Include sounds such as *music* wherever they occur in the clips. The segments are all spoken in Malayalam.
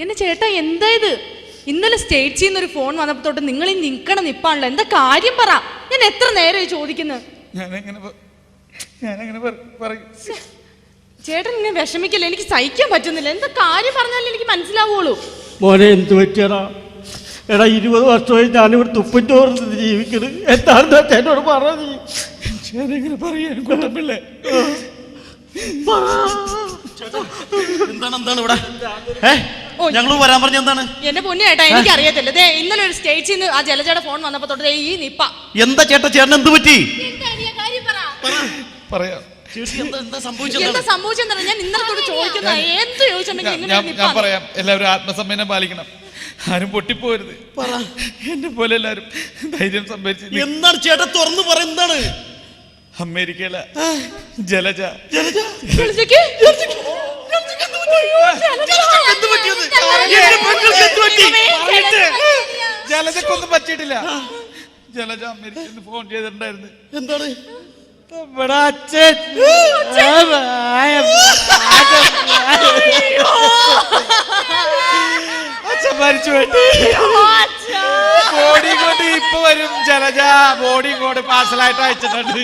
എന്നെ ചേട്ടാ എന്താ ഇത്? ഇന്നലെ സ്റ്റേറ്റ്സിൽ നിന്ന് ഒരു ഫോൺ വന്നപ്പോ തൊട്ട് നിങ്ങൾ ഈ നിൽക്കണം നിപ്പാണല്ലോ. എന്താ കാര്യം പറ. ഞാൻ എത്ര നേരമായി ചോദിക്കുന്നത് ചേട്ടൻ ഇങ്ങനെ വിഷമിക്കല്ലേ? എനിക്ക് സഹിക്കാൻ പറ്റുന്നില്ല. എന്താ കാര്യം പറഞ്ഞാലേ എനിക്ക് മനസ്സിലാവുള്ളൂ. മോനെ എന്ത് പറ്റിയടാ? എടാ ഇരുപത് വർഷമായി ഞാനിവിടെ തുപ്പിച്ചോർന്ന് ജീവിക്കുന്നത് എന്താണെന്ന് ചേട്ടനോട് പറഞ്ഞു പറ നീ. പറയാൻ എന്താണ് എന്താണ് ഇവിടെ? ഏ? ഞങ്ങൾ വരാൻ പറഞ്ഞ എന്താണ്? എന്റെ പൊന്നു ചേട്ടാ എനിക്ക് അറിയത്തില്ല ദേ ഇന്നലെ ഒരു സ്റ്റേജിൽ നിന്ന് ആ ജലജയുടെ ഫോൺ വന്നപ്പോ തൊട്ട് ദേ ഈ നിപ്പ. എന്താ ചേട്ടാ ചേട്ടൻ എന്ത് പറ്റി? പറയാ. എന്താ ഞാൻ ഇന്നലെ തൊട്ട് ചോദിക്കുന്ന എന്ത് ചോദിച്ചിട്ടുണ്ടെങ്കിൽ ഞാൻ- പറയാം. എല്ലാവരും ആത്മസമ്മേനം പാലിക്കണം. ആരും പൊട്ടിപ്പോരുത് എന്നെ പോലെ എല്ലാരും ധൈര്യം സംഭരിച്ചു എന്താണ് ചേട്ടാ തുറന്നു പറ എന്താണ്? അമേരിക്കയിലെ ജലജ? ജലജയ്ക്ക്? എന്ത് പറ്റിയത്? എന്റെ പെങ്ങൾക്ക് എന്ത് പറ്റി? പറയട്ടെ. ജലജക്കൊന്നും പറ്റിയിട്ടില്ല. ജലജ അമേരിക്കന്ന് ഫോൺ ചെയ്തിട്ടുണ്ടായിരുന്നു. എന്താണ്? നമ്മുടെ അച്ഛൻ? അച്ഛൻ? മരിച്ചു പോയി ബോഡി കൊണ്ട് ഇപ്പൊ വരും ജലജ ബോഡി കൊണ്ട് പാർസലായിട്ട് അയച്ചിട്ടുണ്ട്.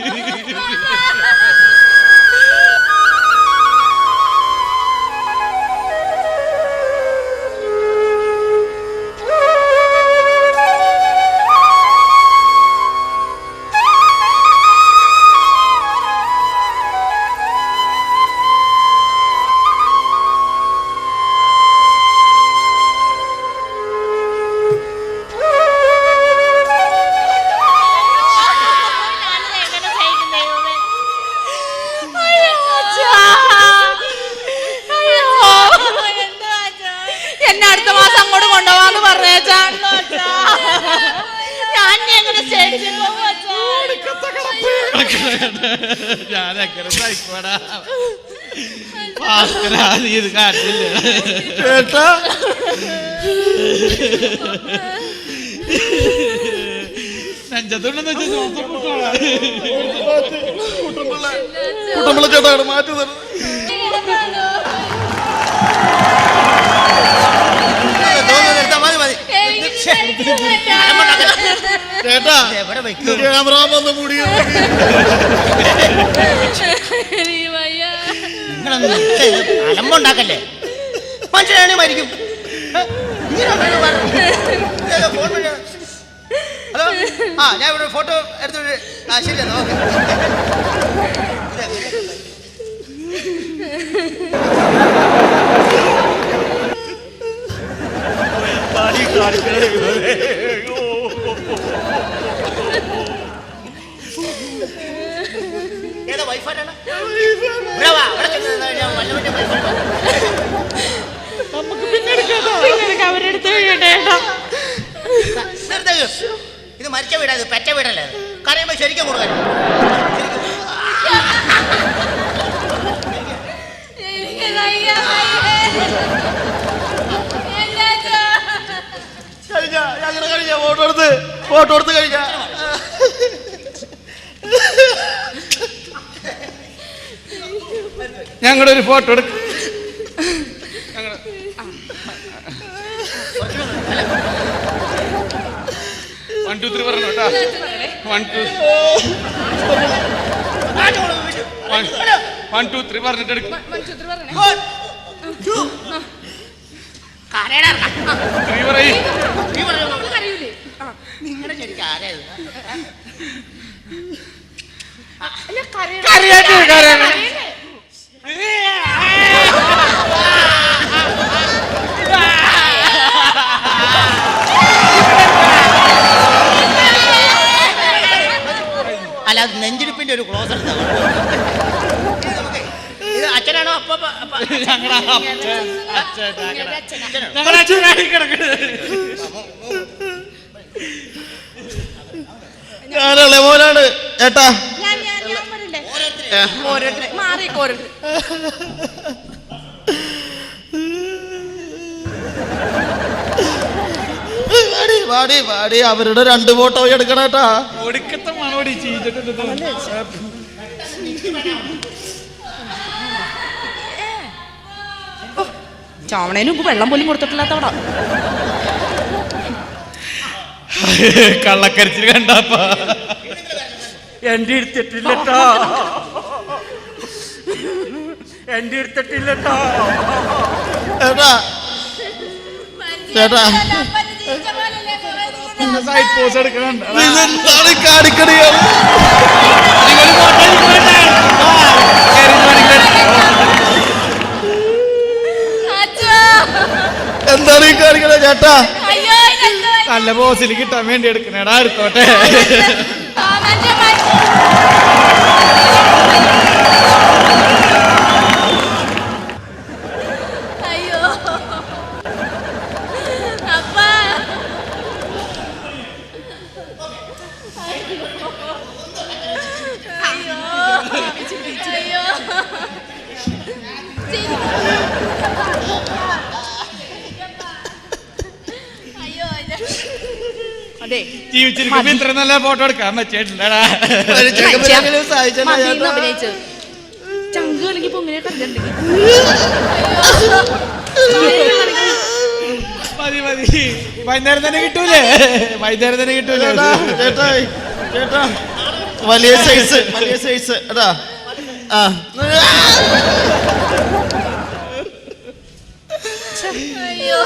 *laughs* ഞാനെങ്ങനെ സഹിക്കോടാ ഭാസ്കരാ, നീ ഇത് കാട്ടില്ല? ചേട്ടാ നെഞ്ചത്തുണ്ടെന്ന് വെച്ചാൽ. കുട്ടമ്പിള്ള ചേട്ടാ മാറ്റി തരണം. ചേട്ടാ ക്യാമറ വന്ന് മുടി എനിക്ക് വയ്യ. അലമ്പുണ്ടാക്കല്ലേ മനുഷ്യനാണ് മരിക്കും. ഏ? ഇങ്ങനെ ഒന്നും പറ- ഇതേതോ ഫോൺ വഴി- ഹലോ? ആ ഞാൻ ഇവിടെ ഫോട്ടോ എടുത്തു ആ ശരി എന്നാ ഓക്കെ. അവരെടുത്ത് വീഴട്ടെ ഇത് മരിച്ച വീടാ ഇത് പെറ്റ വീടല്ലേ. കരയുമ്പോ ശരിക്കും കൊടുക്കാൻ എനിക്ക് വയ്യ, വയ്യ. കഴിഞ്ഞ കഴിഞ്ഞ ഫോട്ടോ എടുത്ത് ഫോട്ടോ എടുത്ത് കഴിഞ്ഞ ഞങ്ങളുടെ ഒരു ഫോട്ടോ എടുക്ക വൺ ടു ത്രീ പറഞ്ഞു കേട്ടാ one two one two three പറഞ്ഞിട്ട് ത്രീ പറയും? നിങ്ങളുടെ ശരിക്കും ആരാ ഇത്? അല്ല, കരയണം. അല്ല അത് നെഞ്ചിടിപ്പിന്റെ ഒരു ക്ലോസ് ഇത് അച്ഛനാണോ? അപ്പ അച്ഛൻ അച്ഛൻ ഇങ്ങനെ അച്ഛനാ. ഞങ്ങളുടെ *laughs* അച്ഛനായി കിടക്കുന്നത് ഞാനുള്ള മോനാണ് ചേട്ടാ ഞാൻ ഞാൻ ഞാൻ വരണ്ടേ ഓരോരുത്തരെ മാറിക്കോ ഓരോരുത്തര് വാടി വാടി അവരുടെ രണ്ട് ഫോട്ടോ എടുക്കണേട്ടാ ഒടുക്കത്തെ മണോടി ചീച്ചിട്ടുണ്ട് ചാവണേന് മുമ്പ് വെള്ളം പോലും കൊടുത്തിട്ടില്ലാത്തവടാ. കള്ളക്കരിച്ചിൽ കണ്ടപ്പ. എന്റെ എടുത്തിട്ടില്ലട്ടോ എന്റെ എടുത്തിട്ടില്ലട്ടോ ചേട്ടാ ചേട്ടാ. ഇതെന്താണ് കാണിക്കണേ? എന്താണ് ഈ കാണിക്കണേ ചേട്ടാ? നല്ല ബോസിൽ കിട്ടാൻ വേണ്ടി എടുക്കണേടാ എടുത്തോട്ടെ അയ്യോ അപ്പാ അയ്യോ അയ്യോ അയ്യോ അതെ. ജീവിച്ചിരിക്കുമ്പോ ഇത്ര നല്ല ഫോട്ടോ എടുക്കാൻ പറ്റിയിട്ടില്ലടാ. ഒരു ചെക്കപ്പിനെങ്കിലും സഹായിച്ചേട്ടാ മതിയെന്ന് ചേട്ടാ. അഭിനയിച്ച്. ചങ്ക് കളിക്ക് പൊങ്ങനെ മതി മതി. വൈകുന്നേരം തന്നെ കിട്ടൂലേ? വൈകുന്നേരം തന്നെ കിട്ടൂലേ ചേട്ടാ ചേട്ടാ വലിയ സൈസ് വലിയ സൈസ് അതാ ആ. അയ്യോ.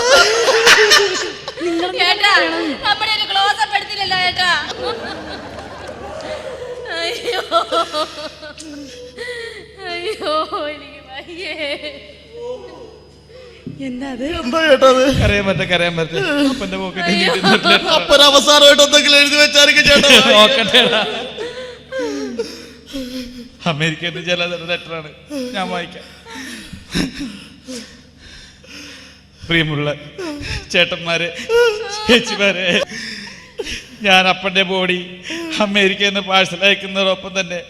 കേട്ടോ നമ്മുടെ ഒരു ക്ലോസ് ഏട്ടാ. അയ്യോ. അയ്യോ എനിക്ക് വയ്യേ. അവസാനമായിട്ട് എന്തെങ്കിലും എഴുതി വെച്ചായിരിക്കും ചേട്ടാ. നിന്ന് ചില ലെറ്ററാണ് ഞാൻ വായിക്കാം. പ്രിയമുള്ള ചേട്ടന്മാരെ ചേച്ചിമാരെ. ഞാൻ അപ്പന്റെ ബോഡി അമേരിക്കയിൽ നിന്ന് പാഴ്സൽ അയക്കുന്നതോടൊപ്പം തന്നെ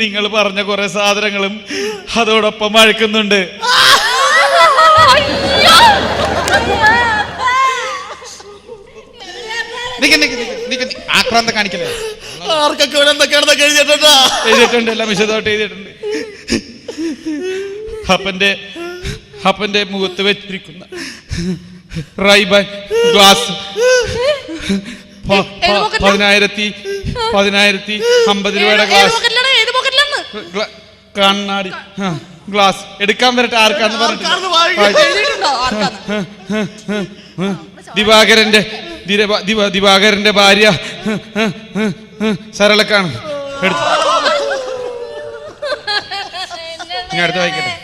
നിങ്ങൾ പറഞ്ഞ കുറെ സാധനങ്ങളും അതോടൊപ്പം അഴക്കുന്നുണ്ട്. ആക്രാന്തം കാണിക്കലേ ആർക്കൊക്കെ ഇവിടെ എന്തൊക്കെയാണെന്നൊക്കെ എഴുതിയിട്ടാ എഴുതിയിട്ടുണ്ട്? എല്ലാം വിശദമായിട്ട് എഴുതിയിട്ടുണ്ട്. അപ്പന്റെ അപ്പന്റെ മുഖത്ത് വെച്ചിരിക്കുന്ന റൈബൻ ഗ്ലാസ്. പതിനായിരത്തി പതിനായിരത്തി അമ്പത് രൂപയുടെ ഗ്ലാസ്. കണ്ണാടി. ഗ്ലാസ്. എടുക്കാൻ വരട്ടെ ആർക്കാന്ന് പറഞ്ഞിട്ട്. ദിവാകരന്റെ ദിവാകരന്റെ ഭാര്യ. സരളക്കാണ്. എടുത്തു. ഇനി അടുത്ത വായിക്കട്ടെ.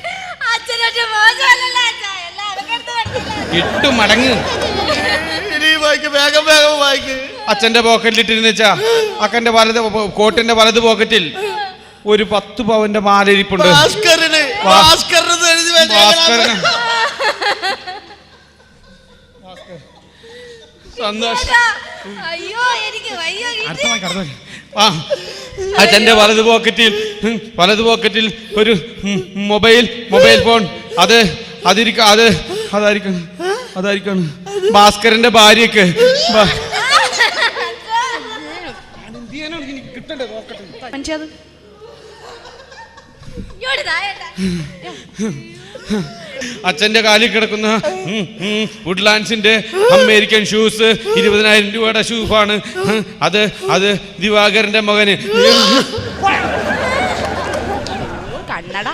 മടങ്ങ്. വേഗം വേഗം വായിക്ക്. അച്ഛന്റെ പോക്കറ്റിൽ ഇട്ടിരുന്ന് വെച്ചാ അക്കന്റെ വലത് കോട്ടിന്റെ വലത് പോക്കറ്റിൽ ഒരു പത്ത് പവന്റെ മാലരിപ്പുണ്ട് അച്ഛന്റെ വലത് പോക്കറ്റിൽ വലത് പോക്കറ്റിൽ ഒരു മൊബൈൽ മൊബൈൽ ഫോൺ. അത് അതിരിക്ക അത് അതായിരിക്കണം അതായിരിക്കണം ഭാസ്കരന്റെ ഭാര്യക്ക് ബ- മനുഷ്യത് ഇങ്ങോട്ട് താ ചേട്ടാ അച്ഛന്റെ കാലിൽ കിടക്കുന്ന വുഡ്ലാൻഡ്സിന്റെ അമേരിക്കൻ ഷൂസ് ഇരുപതിനായിരം രൂപയുടെ ഷൂഫാണ്. അത് അത് ദിവാകരന്റെ മകന്. കണ്ണട.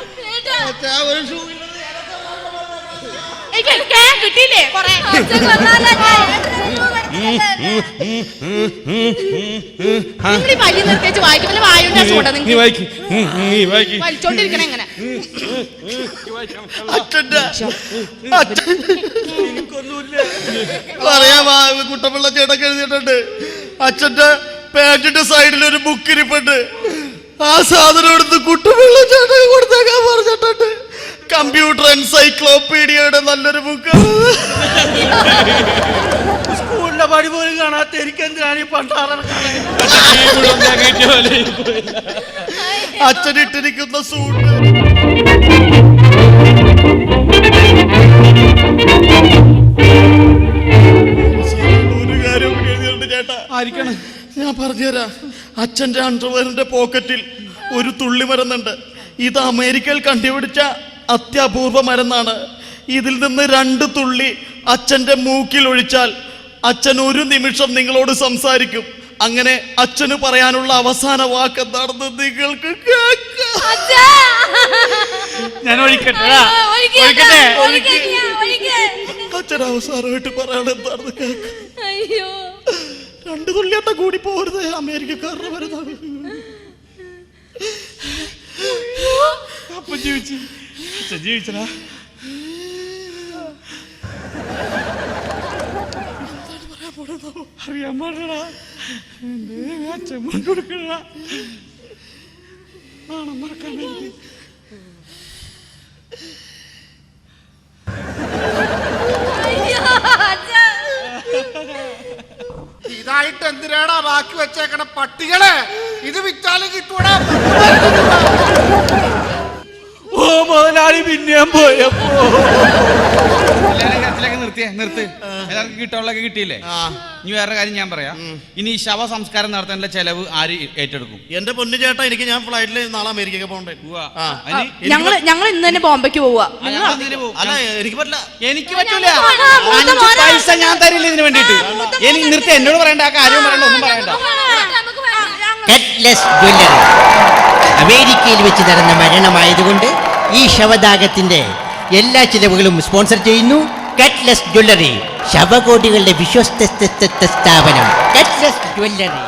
കിട്ടിയില്ലേ? കൊറേ ഈ വലിയ നിർത്തിച്ച് അസുഖം നിങ്ങൾക്ക് വലിച്ചോണ്ടിരിക്കണേ എങ്ങനെ അച്ഛന്റെ അച്ഛൻ പറയാ കുട്ടപ്പിള്ള ചേട്ടൊക്കെ എഴുതിയിട്ടുണ്ട് അച്ഛന്റെ പാന്റിന്റെ സൈഡിൽ ഒരു ബുക്ക് ഇരിപ്പുണ്ട് ആ സാധനം എടുത്ത് കുട്ടപ്പിള്ള ചേട്ടൻ കൊടുത്തേക്കാൻ പറഞ്ഞിട്ടുണ്ട്. കമ്പ്യൂട്ടർ എൻസൈക്ലോപീഡിയയുടെ നല്ലൊരു ബുക്ക്. *laughs* പടി പോലും കാണാത്ത എനിക്ക് എന്തിനാണ് ഈ പണ്ടാറൊക്കെ അച്ഛനിട്ടിരിക്കുന്ന സൂട്ട് ഒരു കാര്യം എഴുതിയിട്ടുണ്ട് ചേട്ടാ. ആയിരിക്കണം. ഞാൻ പറഞ്ഞുതരാം. അച്ഛന്റെ അണ്ടർവെയറിന്റെ പോക്കറ്റിൽ ഒരു തുള്ളി മരുന്നുണ്ട്. ഇത് അമേരിക്കയിൽ കണ്ടുപിടിച്ച അത്യപൂർവ മരുന്നാണ്. ഇതിൽ നിന്ന് രണ്ട് തുള്ളി അച്ഛന്റെ മൂക്കിൽ ഒഴിച്ചാൽ അച്ഛൻ ഒരു നിമിഷം നിങ്ങളോട് സംസാരിക്കും. അങ്ങനെ അച്ഛന് പറയാനുള്ള അവസാന വാക്ക് എന്താണെന്ന് നിങ്ങൾക്ക്. ഞാൻ ഒഴിക്കട്ടെ. അച്ഛൻ അവസാനമായിട്ട് എന്താണെന്ന് കേൾക്കാം. അയ്യോ. രണ്ട് തുള്ളിയട്ട കൂടി പോരുത് അമേരിക്കക്കാരുടെ വരുന്നത്. അപ്പൊ ജീവിച്ചു. അച്ഛൻ അറിയാൻ പാടില്ല അച്ഛൻ കൊടുക്കില്ല ആണോ മറക്കാൻ ഇതായിട്ട് എന്തിനാടാ ബാക്കി വെച്ചേക്കണ പട്ടികളെ? ഇത് വിറ്റാലും കിട്ടൂടാ. ഓ മുതലാളി പിന്നെയും പോയപ്പോ കരച്ചിലൊക്കെ നിർത്തിയേ നിർത്ത്. എല്ലാവർക്കും കിട്ടാനുള്ളൊക്കെ കിട്ടിയില്ലേ? ഇനി വേറെ കാര്യം ഞാൻ പറയാം. ഇനി ഈ ശവ സംസ്കാരം നടത്താനുള്ള ചെലവ് ആര് ഏറ്റെടുക്കും? എന്റെ പൊന്നു ചേട്ടാ എനിക്ക് ഞാൻ ഫ്ലൈറ്റിൽ നാളെ അമേരിക്കക്ക് പോകണ്ടേ. ഞങ്ങൾ ഞങ്ങൾ ഇന്ന് തന്നെ ബോംബെക്ക് പോവാ? അല്ല എനിക്ക് പറ്റില്ല. എനിക്ക് പറ്റൂല. അഞ്ച് പൈസ ഞാൻ തരില്ല ഇതിന് വേണ്ടിട്ട് എനിക്ക് നിർത്തി എന്നോട് പറയണ്ട ആ കാര്യം പറയണ്ട ഒന്നും പറയണ്ട. അമേരിക്കയിൽ വെച്ച് നടന്ന മരണമായതുകൊണ്ട് ഈ ശവദാഗത്തിന്റെ എല്ലാ ചിലവുകളും സ്പോൺസർ ചെയ്യുന്നു. കട്ട്ലെസ് ജ്വല്ലറി ശവകോടികളുടെ വിശ്വസ്ത സ്ഥാപനം. കട്ട്ലെസ് ജ്വല്ലറി